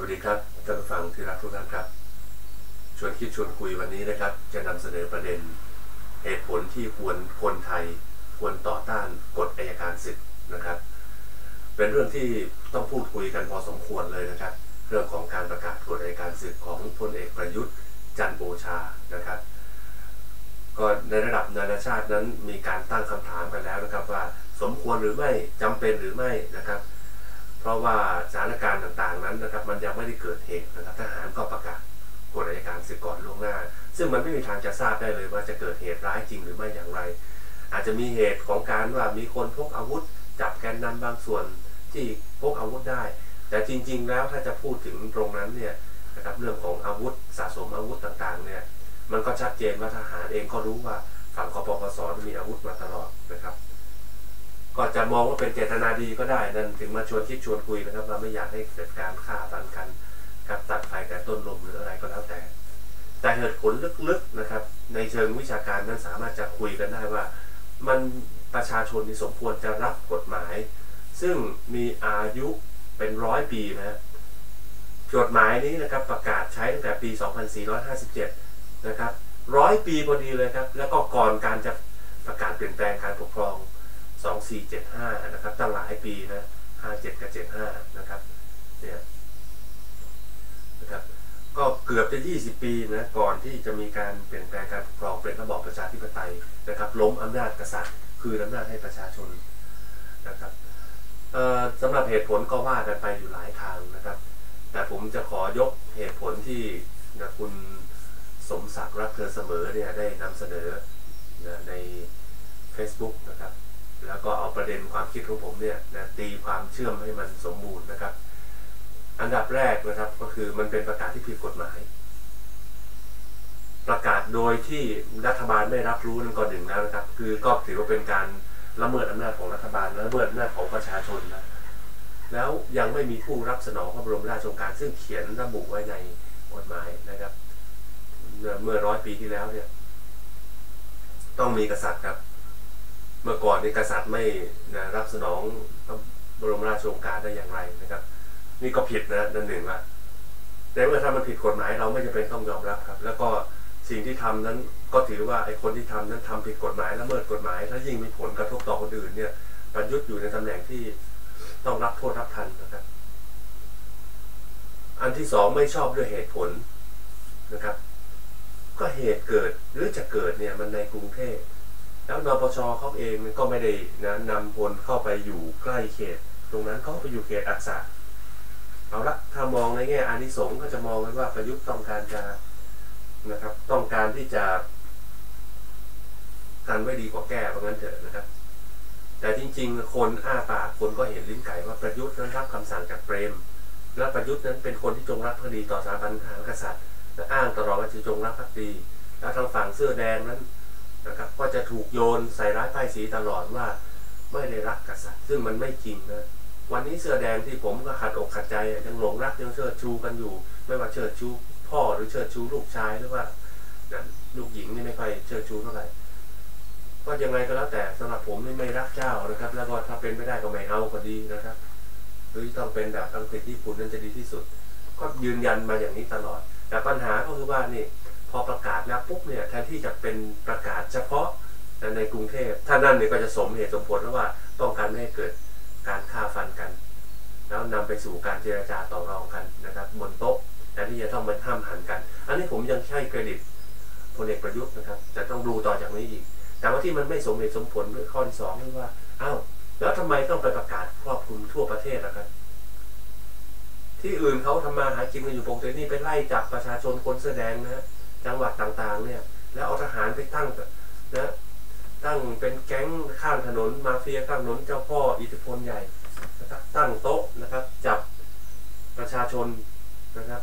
วัสดีครับท่านผู้ฟังที่รักทุกท่านครับ ชวนคิดชวนคุยวันนี้นะครับ จะนำเสนอประเด็น เหตุผลที่ควรคนไทยควรต่อต้านกฎอายการศึกนะครับ เป็นเรื่องที่ต้องพูดคุยกันพอสมควรเลยนะครับ เรื่องของการประกาศกฎอายการศึกของพลเอกประยุทธ์จันโอชานะครับ ก็ในระดับนานาชาตินั้นมีการตั้งคำถามกันแล้วนะครับว่า สมควรหรือไม่จำเป็นหรือไม่นะครับ เพราะว่าสถานการณ์ต่างๆนั้นนะครับ มันยังไม่ได้เกิดเหตุนะครับทหารก็ประกาศกฎอัยการศึกก่อนล่วงหน้า ซึ่งมันไม่มีทางจะทราบได้เลยว่าจะเกิดเหตุร้ายจริงหรือไม่อย่างไร อาจจะมีเหตุของการว่ามีคนพกอาวุธ จับแกนนำบางส่วนที่พกอาวุธได้ แต่จริง ๆ แล้วถ้าจะพูดถึงตรงนั้นเนี่ยนะครับเรื่องของอาวุธสะสมอาวุธต่างๆเนี่ยมันก็ชัดเจนว่าทหารเองก็รู้ว่าฝั่งคอปปสมีอาวุธมาตลอดนะครับ ก็จะมองว่าเป็นเจตนาดีก็ได้นั่นถึงมาชวนคิดชวนคุยนะครับ เราไม่อยากให้เกิดการฆ่าฟันกันกับตัดไฟแต่ต้นลมหรืออะไรก็แล้วแต่ แต่เหตุผลลึกๆนะครับ ในเชิงวิชาการนั้นสามารถจะคุยกันได้ว่า มันประชาชนที่สมควรจะรับกฎหมาย ซึ่งมีอายุเป็นร้อยปีนะกฎหมายนี้นะครับประกาศใช้ตั้งแต่ปี 2457 นะครับร้อยปีพอดีเลยครับ แล้วก็ก่อนการจะประกาศเปลี่ยนแปลงการปกครอง 2475 นะครับตั้งหลายปีนะ 57 กับ 75 นะครับ เนี่ยนะครับ ก็เกือบจะ 20 ปีนะ ก่อนที่จะมีการเปลี่ยนแปลงการปกครองเป็นระบอบประชาธิปไตยนะครับ ล้มอำนาจกษัตริย์ คืออำนาจให้ประชาชนนะครับสำหรับเหตุผลก็ว่ากันไปอยู่หลายทางนะครับ แต่ผมจะขอยกเหตุผลที่นะคุณสมศักดิ์รักเธอเสมอเนี่ยได้นำเสนอนะใน Facebook นะครับ แล้วก็เอาประเด็นความคิดของผมเนี่ยนะตีความเชื่อมให้มันสมบูรณ์นะครับ อันดับแรกนะครับก็คือมันเป็นประกาศที่ผิดกฎหมาย ประกาศโดยที่รัฐบาลไม่รับรู้นั่นก็หนึ่งแล้วนะครับ คือก็ถือว่าเป็นการละเมิดอำนาจของรัฐบาลละเมิดอำนาจของประชาชนนะแล้วยังไม่มีผู้รับสนองพระบรมราชโองการซึ่งเขียนระบุไว้ในกฎหมายนะครับ เมื่อร้อยปีที่แล้วเนี่ย ต้องมีกษัตริย์ครับ เมื่อก่อนนี่กษัตริย์ไม่นะรับสนองบรมราชโองการได้อย่างไรนะครับ นี่ก็ผิดนะนั่นหนึ่งละในเมื่อถ้ามันผิดกฎหมายเราไม่จำเป็นต้องยอมรับครับ แล้วก็สิ่งที่ทำนั้นก็ถือว่าไอ้คนที่ทำนั้นทำผิดกฎหมายละเมิดกฎหมาย ถ้ายิ่งมีผลกระทบต่อคนอื่นเนี่ยประยุทธ์อยู่ในตำแหน่งที่ต้องรับโทษรับทันนะครับ อันที่สองไม่ชอบด้วยเหตุผลนะครับ ก็เหตุเกิดหรือจะเกิดเนี่ยมันในกรุงเทพ แล้วนปชเขาเองก็ไม่ได้นะนำพลเข้าไปอยู่ใกล้เขต ตรงนั้นเขาไปอยู่เขตอักษะเอาละถ้ามองในแง่อานิสงส์ก็จะมองกันว่าประยุทธ์ต้องการจะนะครับ ต้องการที่จะกันไว้ดีกว่าแก้เพราะงั้นเถอะนะครับ แต่จริง ๆ คนอ้าปากคนก็เห็นลิ้นไก่ว่าประยุทธ์นั้นรับคำสั่งจากเปรม และประยุทธ์นั้นเป็นคนที่จงรักภักดีต่อสถาบันทหารกษัตริย์อ้างตลอดว่าจะจงรักภักดี แล้วทางฝั่งเสื้อแดงนั้น นะครับก็จะถูกโยนใส่ร้ายป้ายสีตลอดว่าไม่ได้รักกษัตริย์ ซึ่งมันไม่จริงนะวันนี้เสื้อแดงที่ผมก็ขัดอกขัดใจยังหลงรักยังเชิดชูกันอยู่ ไม่ว่าเชิดชูพ่อหรือเชิดชูลูกชายหรือว่าลูกหญิงนี่ไม่ค่อยเชิดชูเท่าไหร่ก็ยังไงก็แล้วแต่สำหรับผมนี่ไม่รักเจ้านะครับ แล้วก็ถ้าเป็นไม่ได้ก็ไม่เอาก็ดีนะครับ หรือต้องเป็นแบบอังกฤษญี่ปุ่นนั่นจะดีที่สุด ก็ยืนยันมาอย่างนี้ตลอด แต่ปัญหาก็คือว่านี่ พอประกาศแล้วปุ๊บเนี่ยแทนที่จะเป็นประกาศเฉพาะในกรุงเทพถ้านั่นเนี่ยก็จะสมเหตุสมผลแล้วว่าต้องการไม่ให้เกิดการฆ่าฟันกัน แล้วนำไปสู่การเจรจาต่อรองกันนะครับบนโต๊ะแต่ที่จะต้องมาห้ามหันกัน อันนี้ผมยังให้เครดิตพลเอกประยุทธ์นะครับจะต้องดูต่อจากนี้อีก แต่ว่าที่มันไม่สมเหตุสมผลข้อที่สองคือว่าอ้าวแล้วทำไมต้องไปประกาศครอบคลุมทั่วประเทศล่ะครับที่อื่นเขาทำมาหากินกันอยู่ปกตินี่ไปไล่จับประชาชนคนแสดงนะฮะ จังหวัดต่างๆ เนี่ย แล้วเอาทหารไปตั้งนะตั้งเป็นแก๊งข้างถนนมาเฟียข้างถนนเจ้าพ่ออิทธิพลใหญ่นะครับตั้งโต๊ะนะครับ จับประชาชนนะครับ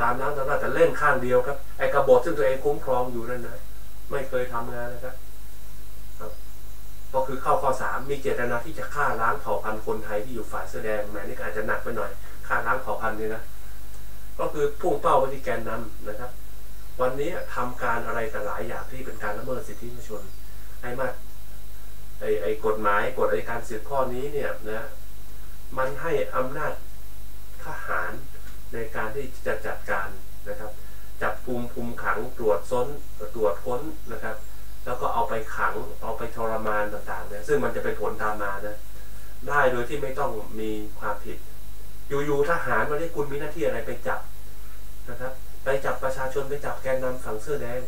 ตามน้ำตามน้ำแต่เล่นข้างเดียวครับไอ้กระบฏซึ่งตัวเองคุ้มครองอยู่นั่นนะไม่เคยทำงานนะครับก็คือเข้าข้อสามมีเจตนาที่จะฆ่าล้างเผ่าพันธุ์คนไทยที่อยู่ฝ่ายแสดงแม้นี่อาจจะหนักไปหน่อยฆ่าล้างเผ่าพันธุ์นี่นะก็คือพุ่งเป้าไปที่แกนนำนะครับ วันนี้ทำการอะไรแต่หลายอย่างที่เป็นการละเมิดสิทธิมนุษยชนไอ้มาไอ้ไอ้กฎหมายกฎอายการสืบข้อนี้เนี่ยนะมันให้อำนาจทหารในการที่จะจัดการนะครับ จับกลุ่มคุมขังตรวจซ้นตรวจค้นนะครับ แล้วก็เอาไปขังเอาไปทรมานต่างๆเนี่ยซึ่งมันจะเป็นผลตามมานะได้โดยที่ไม่ต้องมีความผิด อยู่ๆทหารมาเรียกคุณมีหน้าที่อะไรไปจับนะครับ ไปจับประชาชนไปจับแกนนำฝั่งเสื้อแดง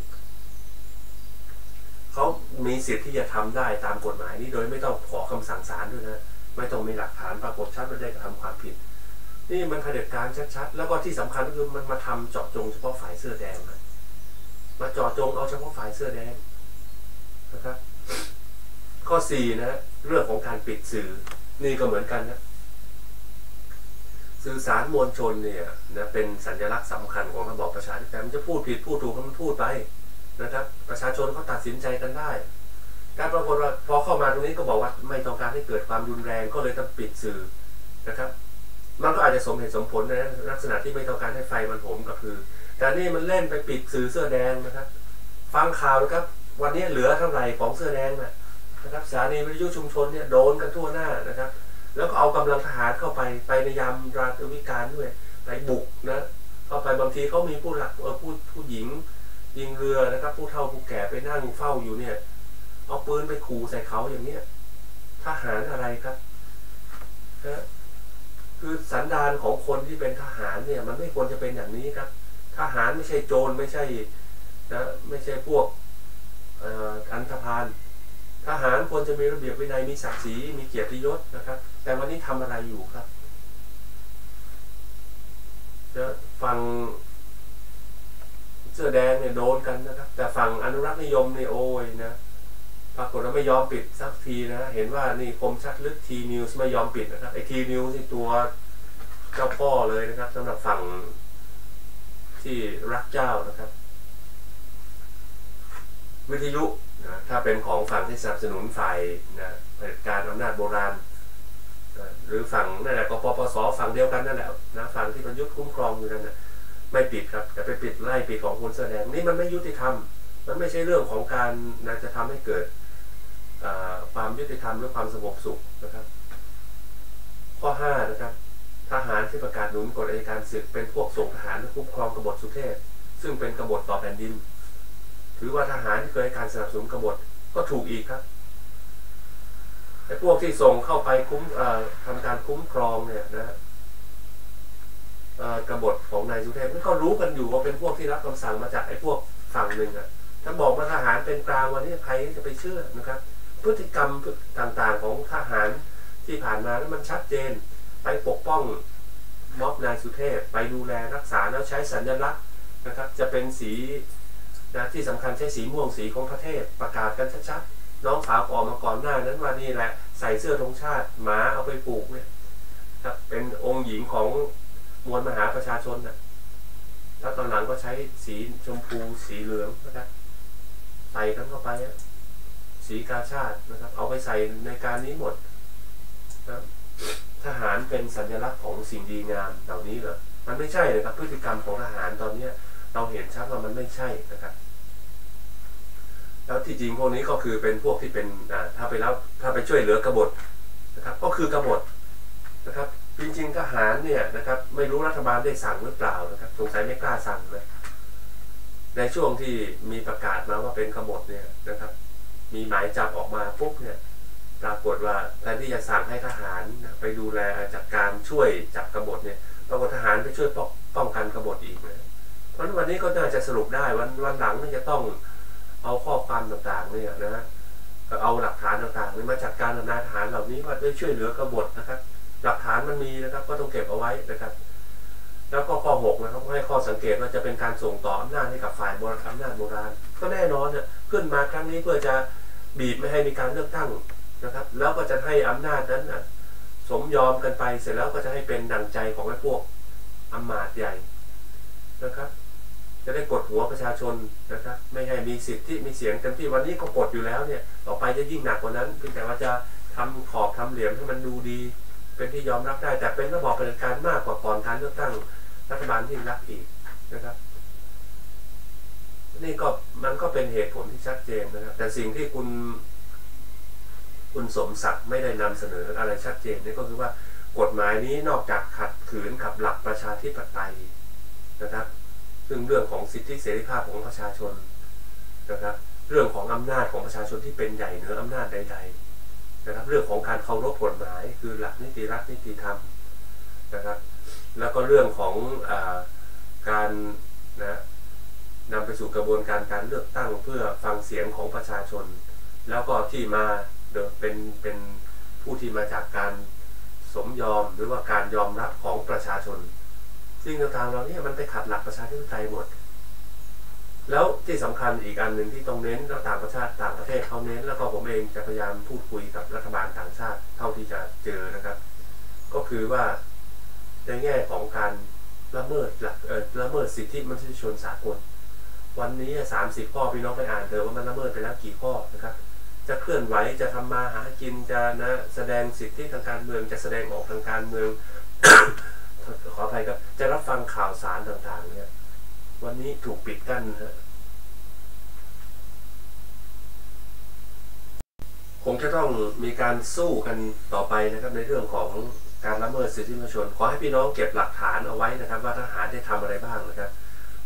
เขามีสิทธิ์ที่จะทำได้ตามกฎหมายนี้โดยไม่ต้องขอคำสั่งศาลด้วยนะ ไม่ต้องมีหลักฐานปรากฏชัดว่าได้กระทำความผิด นี่มันเผด็จการชัดๆ แล้วก็ที่สำคัญก็คือมันมาทำเจาะจงเฉพาะฝ่ายเสื้อแดงนะมาเจาะจงเอาเฉพาะฝ่ายเสื้อแดงนะครับ ข้อสี่นะ เรื่องของการปิดสื่อ นี่ก็เหมือนกันนะ สื่อสารมวลชนเนี่ยนะเป็นสัญลักษณ์สำคัญของระบอบประชาธิปไตยมันจะพูดผิดพูดถูกก็มันพูดไปนะครับ ประชาชนเขาตัดสินใจกันได้การปรากฏว่าพอเข้ามาตรงนี้ก็บอกว่าไม่ต้องการให้เกิดความรุนแรงก็เลยต้องปิดสื่อนะครับ มันก็อาจจะสมเหตุสมผลในลักษณะที่ไม่ต้องการให้ไฟมันโหมก็คือ แต่นี่มันเล่นไปปิดสื่อเสื้อแดงนะครับ ฟังข่าวนะครับ วันนี้เหลือเท่าไหร่ของเสื้อแดงนะนะครับสถานีวิทยุชุมชนเนี่ยโดนกันทั่วหน้านะครับ แล้วก็เอากำลังทหารเข้าไปไปในยามราชวิการด้วยไปบุกนะเข้าไปบางทีเขามีผู้หลักเออผู้ผู้หญิงยิงเรือนะครับ ผู้เฒ่าผู้แก่ไปนั่งเฝ้าอยู่เนี่ย เอาปืนไปขู่ใส่เขาอย่างเนี้ยทหารอะไรครับนะคือสันดานของคนที่เป็นทหารเนี่ย มันไม่ควรจะเป็นอย่างนี้ครับ ทหารไม่ใช่โจรไม่ใช่นะไม่ใช่พวกอันธพาล ทหารควรจะมีระเบียบวินัยมีศักดิ์ศรีมีเกียรติยศนะครับ แต่วันนี้ทำอะไรอยู่ครับจะฟังเสื้อแดงเนี่ยโดนกันนะครับ แต่ฝั่งอนุรักษ์นิยมเนี่ยโอ้ยนะปรากฏว่าไม่ยอมปิดสักทีนะ เห็นว่านี่คมชัดลึกทีนิวส์ไม่ยอมปิดนะครับไอทีนิวส์นี่ตัวเจ้าพ่อเลยนะครับสำหรับฝั่งที่รักเจ้านะครับ วิทยุ นะถ้าเป็นของฝั่งที่สนับสนุนฝ่ายนะเผด็จการอำนาจโบราณนะหรือฝั่งนั่นแหละกปปสฝั่งเดียวกันนั่นแหละนะฝั่งที่ประยุทธ์คุ้มครองอยู่นั่นนะไม่ปิดครับ แต่ไปปิดไล่ปิดของคนแสดงนี่มันไม่ยุติธรรม มันไม่ใช่เรื่องของการนะจะทำให้เกิดความยุติธรรมหรือความสงบสุขนะครับ ข้อ5นะครับทหารที่ประกาศหนุนกฎอัยการศึกเป็นพวกส่งทหารคุ้มครองกบฏสุเทพซึ่งเป็นกบฏต่อแผ่นดิน ถือว่าทหารที่เคยให้การสนับสนุนกบฏก็ถูกอีกครับไอ้พวกที่ส่งเข้าไปคุ้มทำการคุ้มครองเนี่ยนะกบฏของนายสุเทพนี่ก็รู้กันอยู่ว่าเป็นพวกที่รับคำสั่งมาจากไอ้พวกฝั่งหนึ่งอะถ้าบอกว่าทหารเป็นกลางวันนี้ใครจะไปเชื่อนะครับ พฤติกรรมต่างๆของทหารที่ผ่านมานั้นมันชัดเจนไปปกป้องม็อบนายสุเทพไปดูแลรักษาแล้วใช้สัญลักษณ์นะครับ จะเป็นสี นะที่สำคัญใช้สีม่วงสีของประเทศประกาศกันชัดๆน้องสาวออกมาก่อนหน้านั้นว่านี่แหละใส่เสื้อธงชาติหมาเอาไปปลูกเนี่ยครับเป็นองค์หญิงของมวลมหาประชาชนนะแล้วตอนหลังก็ใช้สีชมพูสีเหลืองนะครับใส่กันเข้าไปสีกาชาตินะครับ เอาไปใส่ในการนี้หมดนะทหารเป็นสัญลักษณ์ของสิ่งดีงามเหล่านี้เหรอมันไม่ใช่เลยครับพฤติกรรมของทหารตอนเนี้ย เราเห็นชัดว่ามันไม่ใช่นะครับ แล้วที่จริงพวกนี้ก็คือเป็นพวกที่เป็นถ้าไปแล้วถ้าไปช่วยเหลือกบฏนะครับ ก็คือกบฏนะครับ จริงๆทหารเนี่ยนะครับ ไม่รู้รัฐบาลได้สั่งหรือเปล่านะครับสงสัยไม่กล้าสั่งเลยในช่วงที่มีประกาศมาว่าเป็นขบฏเนี่ยนะครับ มีหมายจับออกมาปุ๊บเนี่ยปรากฏว่าแทนที่จะสั่งให้ทหารไปดูแลจัดการช่วยจับกบฏเนี่ยปรากฏทหารไปช่วยป้องกันกบฏอีกนะ เพราะวันนี้ก็น่าจะสรุปได้วันวันหลังนี่จะต้องเอาข้อความต่างๆเนี่ยนะเอาหลักฐานต่างๆนี่มาจัดการนายทหารเหล่านี้ว่าได้ช่วยเหลือกบฏนะครับ หลักฐานมันมีนะครับ ก็ต้องเก็บเอาไว้นะครับ แล้วก็ข้อ6นะครับให้ข้อสังเกตว่าจะเป็นการส่งต่ออำนาจให้กับฝ่ายโบราณอำนาจโบราณ ก็แน่นอนเนี่ยขึ้นมาครั้งนี้เพื่อจะบีบไม่ให้มีการเลือกตั้งนะครับ แล้วก็จะให้อำนาจนั้นนะสมยอมกันไปเสร็จแล้วก็จะให้เป็นดังใจของไอ้พวกอำมาตย์ใหญ่นะครับ จะได้กดหัวประชาชนนะครับ ไม่ให้มีสิทธิมีเสียงเต็มที่วันนี้ก็กดอยู่แล้วเนี่ย ต่อไปจะยิ่งหนักกว่านั้นเพียงแต่ว่าจะทำขอบทำเหลี่ยมให้มันดูดี เป็นที่ยอมรับได้แต่เป็นระบอบเผด็จการมากกว่าก่อนการเลือกตั้งรัฐบาลที่รักอีกนะครับ นี่ก็มันก็เป็นเหตุผลที่ชัดเจนนะครับ แต่สิ่งที่คุณ คุณสมศักดิ์ไม่ได้นำเสนออะไรชัดเจนนี่ก็คือว่ากฎหมายนี้นอกจากขัดขืนกับหลักประชาธิปไตยนะครับ ซึ่งเรื่องของสิทธิเสรีภาพของประชาชนนะครับ เรื่องของอำนาจของประชาชนที่เป็นใหญ่เหนืออำนาจใด ๆ นะครับ เรื่องของการเคารพกฎหมาย คือหลักนิติรัฐนิติธรรมนะครับ แล้วก็เรื่องของอการนะนำไปสู่กระบวนการการเลือกตั้งเพื่อฟังเสียงของประชาชน แล้วก็ที่มาเป็นเป็นผู้ที่มาจากการสมยอมหรือว่าการยอมรับของประชาชน สิ่งต่างๆเราเนี่ยมันไปขัดหลักประชาธิปไตยหมด แล้วที่สำคัญอีกอันหนึ่งที่ต้องเน้นแล้วต่างประเทศต่างประเทศเขาเน้น แล้วก็ผมเองจะพยายามพูดคุยกับรัฐบาลต่างชาติเท่าที่จะเจอนะครับ ก็คือว่าในแง่ของการละเมิดหลักละเมิดสิทธิมนุษยชนสากล วันนี้สามสิบข้อพี่น้องไปอ่านเถอะว่ามันละเมิดไปแล้วกี่ข้อนะครับ จะเคลื่อนไหวจะทำมาหากินจะนะแสดงสิทธิทางการเมืองจะแสดงออกทางการเมืองขออภัยครับจะ ฟังข่าวสารต่างๆ เนี่ย วันนี้ถูกปิดกั้นฮะคงจะต้องมีการสู้กันต่อไปนะครับในเรื่องของการละเมิดสิทธิมนุษยชน ขอให้พี่น้องเก็บหลักฐานเอาไว้นะครับ ว่าทหารได้ทำอะไรบ้างนะครับ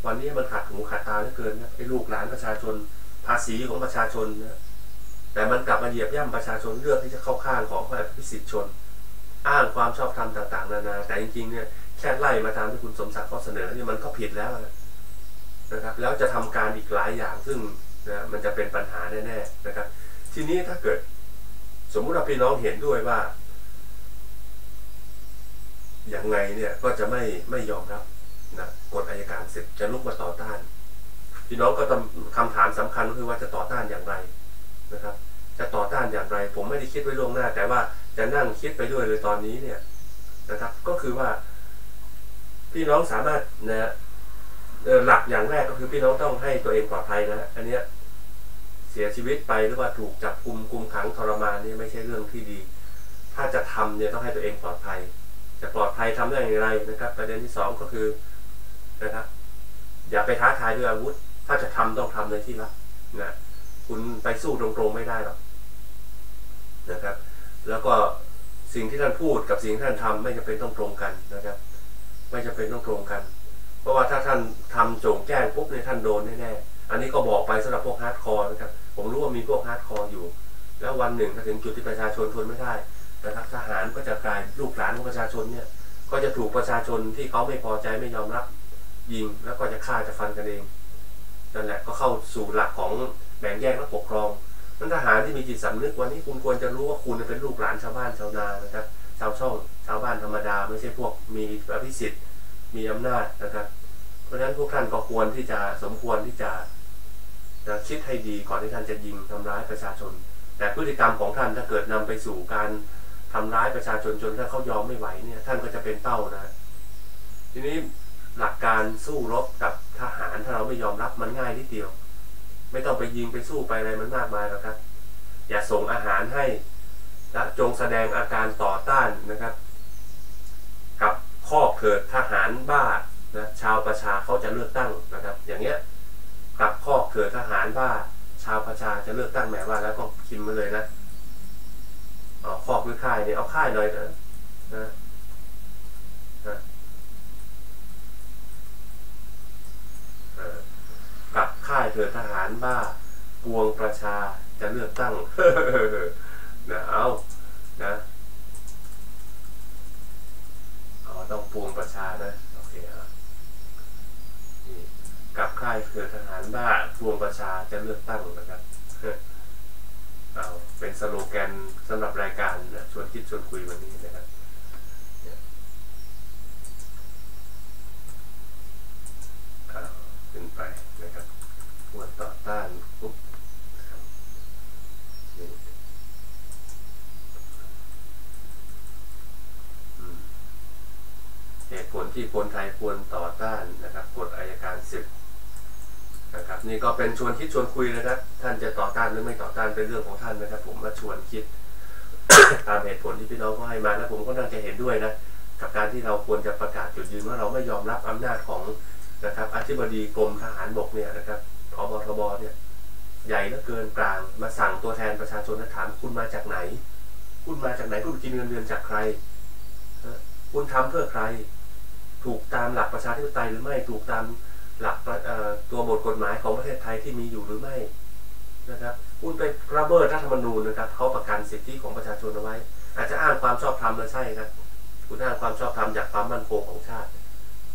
วันนี้มันขัดหูขัดตาเหลือเกินนะไอ้ลูกหลานประชาชน ภาษีของประชาชนนะแต่มันกลับมาเหยียบย่ำประชาชนเลือกที่จะเข้าข้างของพระพิสิทธิชน อ้างความชอบธรรมต่าง ๆ นานาแต่จริงๆเนี่ย แค่ไล่มาตามที่คุณสมศักดิ์เขาเสนอเนี่ยมันก็ผิดแล้วนะครับ แล้วจะทำการอีกหลายอย่างซึ่งนะมันจะเป็นปัญหาแน่ๆนะครับ ทีนี้ถ้าเกิด สมมุติว่าพี่น้องเห็นด้วยว่าอย่างไงเนี่ยก็จะไม่ไม่ยอมรับนะกฎอายการศึกจะลุกมาต่อต้าน พี่น้องก็ต้องคำถามสำคัญก็คือว่าจะต่อต้านอย่างไรนะครับ จะต่อต้านอย่างไร ผมไม่ได้คิดไว้ล่วงหน้า แต่ว่าจะนั่งคิดไปด้วยเลยตอนนี้เนี่ยนะครับ ก็คือว่า พี่น้องสามารถนะหลักอย่างแรกก็คือพี่น้องต้องให้ตัวเองปลอดภัยนะอันเนี้ยเสียชีวิตไปหรือว่าถูกจับกุมกุมขังทรมานนี่ไม่ใช่เรื่องที่ดี ถ้าจะทำเนี่ยต้องให้ตัวเองปลอดภัย จะปลอดภัยทำได้อย่างไรนะครับ ประเด็นที่สองก็คือนะครับอย่าไปท้าทายด้วยอาวุธ ถ้าจะทำต้องทำในที่ลับนะคุณไปสู้ตรงๆไม่ได้หรอกนะครับ แล้วก็สิ่งที่ท่านพูดกับสิ่งที่ท่านทำไม่จำเป็นต้องตรงกันนะครับ ไม่จำเป็นต้องตรงกัน เพราะว่าถ้าท่านทำโจงแจ้งปุ๊บเนี่ยท่านโดนแน่ๆอันนี้ก็บอกไปสำหรับพวกฮาร์ดคอร์นะครับผมรู้ว่ามีพวกฮาร์ดคอร์อยู่ แล้ววันหนึ่งถ้าถึงจุดที่ประชาชนทนไม่ได้นะครับทหารก็จะกลายลูกหลานของประชาชนเนี่ยก็จะถูกประชาชนที่เขาไม่พอใจไม่ยอมรับยิงแล้วก็จะฆ่าจะฟันกันเองนั่นแหละก็เข้าสู่หลักของแบ่งแยกและปกครองนันทหารที่มีจิตสำนึกวันนี้คุณควรจะรู้ว่าคุณเป็นลูกหลานชาวบ้านชาวนานะครับชาวช่องชาวบ้านธรรมดา ไม่ใช่พวกมีอภิสิทธิ์ มีอำนาจนะครับ เพราะฉะนั้นพวกท่านก็ควรที่จะสมควรที่จะจะคิดให้ดีก่อนที่ท่านจะยิงทำร้ายประชาชน แต่พฤติกรรมของท่านถ้าเกิดนำไปสู่การทำร้ายประชาชนจนถ้าเขายอมไม่ไหวเนี่ย ท่านก็จะเป็นเป้านะ ทีนี้หลักการสู้รบกับทหารถ้าเราไม่ยอมรับมันง่ายนิดเดียว ไม่ต้องไปยิงไปสู้ไปอะไรมันมากมายหรอกครับ อย่าส่งอาหารให้และจงแสดงอาการต่อต้านนะครับ ข้อเกิดทหารบ้านะชาวประชาเขาจะเลือกตั้งนะครับ อย่างเงี้ยกับข้อเกิดทหารบ้า ชาวประชาจะเลือกตั้งแหมว่าแล้วก็คิมมาเลยนะอ๋อคอกหรือค่ายเนี่ยเอาค่ายหน่อยนะนะกับค่ายเถือทหารบ้าปวงประชาจะเลือกตั้งนะเอานะอ๋อต้อง ปวงประชานะโอเคครับนี่กับค่ายเถือทหารบ้าปวงประชาจะเลือกตั้งนะครับเอาเป็นสโลแกนสำหรับรายการชวนคิดชวนคุยวันนี้นะครับขึ้นไปนะครับควรต่อต้านปุ๊บ เหตุผลที่คนไทยควรต่อต้านนะครับกฎอายการศึกนะครับนี่ก็เป็นชวนคิดชวนคุยนะครับ ท่านจะต่อต้านหรือไม่ต่อต้านเป็นเรื่องของท่านนะครับ ผมมาชวนคิด ตามเหตุผลที่พี่น้องก็ให้มาแล้วผมก็น่าจะเห็นด้วยนะกับการที่เราควรจะประกาศจุดยืนว่าเราไม่ยอมรับอำนาจของนะครับอธิบดีกรมทหารบกเนี่ยนะครับพบทบเนี่ยใหญ่เหลือเกินกลางมาสั่งตัวแทนประชาชนถามคุณมาจากไหน คุณมาจากไหนคุณกินเงินเดือนจากใครคุณทำเพื่อใคร ถูกตามหลักประชาธิปไตยหรือไม่ถูกตามหลักตัวบทกฎหมายของประเทศไทยที่มีอยู่หรือไม่นะครับคุณไประเบิดรัฐธรรมนูญนะครับเขาประกันสิทธิของประชาชนเอาไว้ อาจจะอ้างความชอบธรรมนะใช่ครับ คุณอ้างความชอบธรรมจากความมั่นคงของชาติ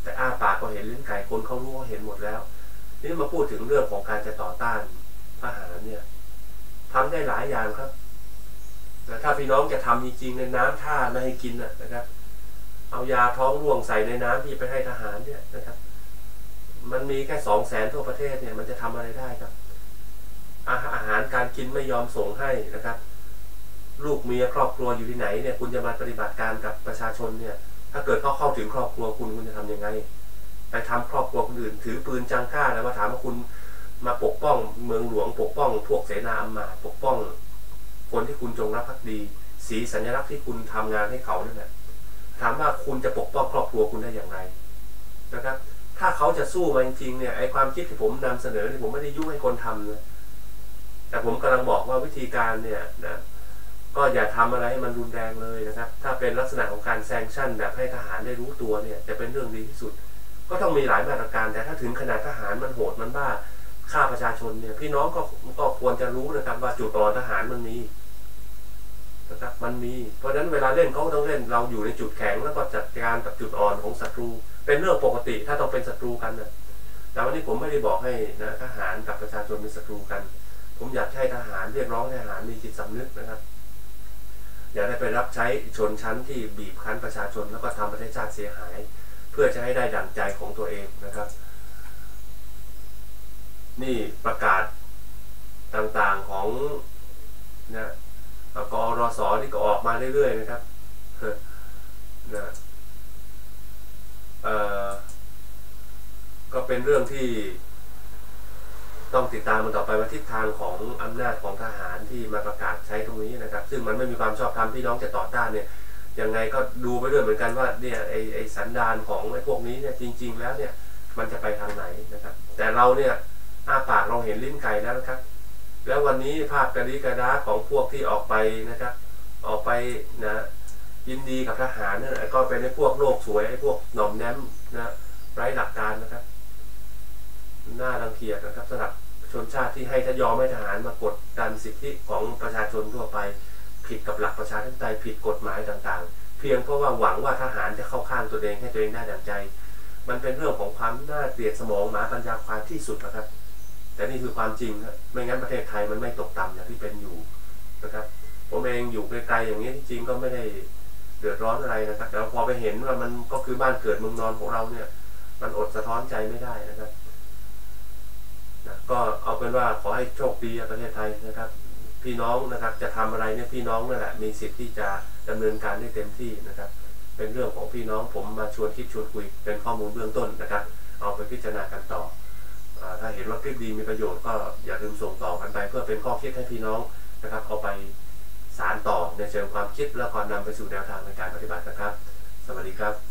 แต่อ้าปากก็เห็นลิ้นไก่คนเขารู้เขาเห็นหมดแล้ว นี่มาพูดถึงเรื่องของการจะต่อต้านทหารเนี่ยทำได้หลายอย่างครับแต่ถ้าพี่น้องจะทำจริงๆในน้ำท่าไม่ให้กินนะครับ เอายาท้องร่วงใส่ในน้ำที่ไปให้ทหารเนี่ยนะครับ มันมีแค่สองแสนทั่วประเทศเนี่ยมันจะทำอะไรได้ครับ อาอาหารการกินไม่ยอมส่งให้นะครับ ลูกเมียครอบครัวอยู่ที่ไหนเนี่ย คุณจะมาปฏิบัติการกับประชาชนเนี่ย ถ้าเกิดเขาเข้าถึงครอบครัวคุณคุณจะทำยังไงไปทำครอบครัวคนอื่น ถือปืนจังก้าแล้วมาถามว่าคุณมาปกป้องเมืองหลวงปกป้อง พวกเสนาอำมาตย์ปกป้อง คนที่คุณจงรักภักดี สีสัญลักษณ์ที่คุณทำงานให้เขานั่นแหละ ถามว่าคุณจะปกป้องครอบครัวคุณได้อย่างไรนะครับ ถ้าเขาจะสู้มาจริงๆเนี่ยไอความคิดที่ผมนำเสนอเนี่ยผมไม่ได้ยุ่งให้คนทำนะแต่ผมกำลังบอกว่าวิธีการเนี่ยนะก็อย่าทำอะไรให้มันรุนแรงเลยนะครับ ถ้าเป็นลักษณะของการแซงชั่นแบบให้ทหารได้รู้ตัวเนี่ยจะเป็นเรื่องดีที่สุด ก็ต้องมีหลายมาตรการ แต่ถ้าถึงขนาดทหารมันโหดมันบ้าฆ่าประชาชนเนี่ยพี่น้องก็ก็ควรจะรู้นะครับว่าจุดอ่อนทหารมันมี นะครับมันมี เพราะฉะนั้นเวลาเล่นเขาต้องเล่นเราอยู่ในจุดแข็งแล้วก็จัดการกับจุดอ่อนของศัตรู เป็นเรื่องปกติถ้าต้องเป็นศัตรูกันนะแต่วันนี้ผมไม่ได้บอกให้นะทหารกับประชาชนเป็นศัตรูกัน ผมอยากให้ทหารเรียกร้องให้ทหารมีจิตสำนึกนะครับ อย่าได้ไปรับใช้ชนชั้นที่บีบคั้นประชาชนแล้วก็ทำประเทศชาติเสียหาย เพื่อจะให้ได้ดั่งใจของตัวเองนะครับ นี่ประกาศต่างๆของนะ กอรอสอนี่ก็ออกมาเรื่อยๆนะครับนะก็เป็นเรื่องที่ต้องติดตามมันต่อไปว่าทิศทางของอำนาจของทหารที่มาประกาศใช้ตรงนี้นะครับ ซึ่งมันไม่มีความชอบธรรมพี่น้องจะต่อต้านเนี่ยยังไงก็ดูไปด้วยเหมือนกันว่าเนี่ยไอไอสันดานของไอพวกนี้เนี่ยจริง ๆ แล้วเนี่ยมันจะไปทางไหนนะครับ แต่เราเนี่ยอ้าปากเราเห็นลิ้นไก่แล้วนะครับ แล้ววันนี้ภาพกระดิกระดาของพวกที่ออกไปนะครับ ออกไปนะยินดีกับทหารนั่นแหละก็เป็นไอ้พวกโลกสวยไอ้พวกหน่อมแนมนะไร้หลักการนะครับ น่ารังเกียจนะครับสำหรับชนชาติที่ให้ทยอมให้ทหารมากดดันสิทธิของประชาชนทั่วไป ผิดกับหลักประชาธิปไตยผิดกฎหมายต่างๆ เพียงเพราะว่าหวังว่าทหารจะเข้าข้างตัวเองให้ตัวเองได้ดังใจ มันเป็นเรื่องของความน่าเกลียดสมองหมาปัญญาควายที่สุดนะครับ แต่นี่คือความจริงครับไม่งั้นประเทศไทยมันไม่ตกต่ำอย่างที่เป็นอยู่นะครับ ผมเองอยู่ไกลๆอย่างนี้ที่จริงก็ไม่ได้เดือดร้อนอะไรนะครับ แต่พอไปเห็นว่ามันก็คือบ้านเกิดเมืองนอนของเราเนี่ย มันอดสะท้อนใจไม่ได้นะครับนะก็เอาเป็นว่าขอให้โชคดีประเทศไทยนะครับ พี่น้องนะครับจะทำอะไรเนี่ยพี่น้องนั่นแหละมีสิทธิ์ที่จะดำเนินการได้เต็มที่นะครับ เป็นเรื่องของพี่น้องผมมาชวนคิดชวนคุยเป็นข้อมูลเบื้องต้นนะครับ เอาไปพิจารณากันต่อ ถ้าเห็นว่าคลิปดีมีประโยชน์ก็อย่าลืมส่งต่อกันไป เพื่อเป็นข้อคิดให้พี่น้องนะครับ เอาไปสารต่อในเชิงความคิดแล้วก็นำไปสู่แนวทางในการปฏิบัตินะครับ สวัสดีครับ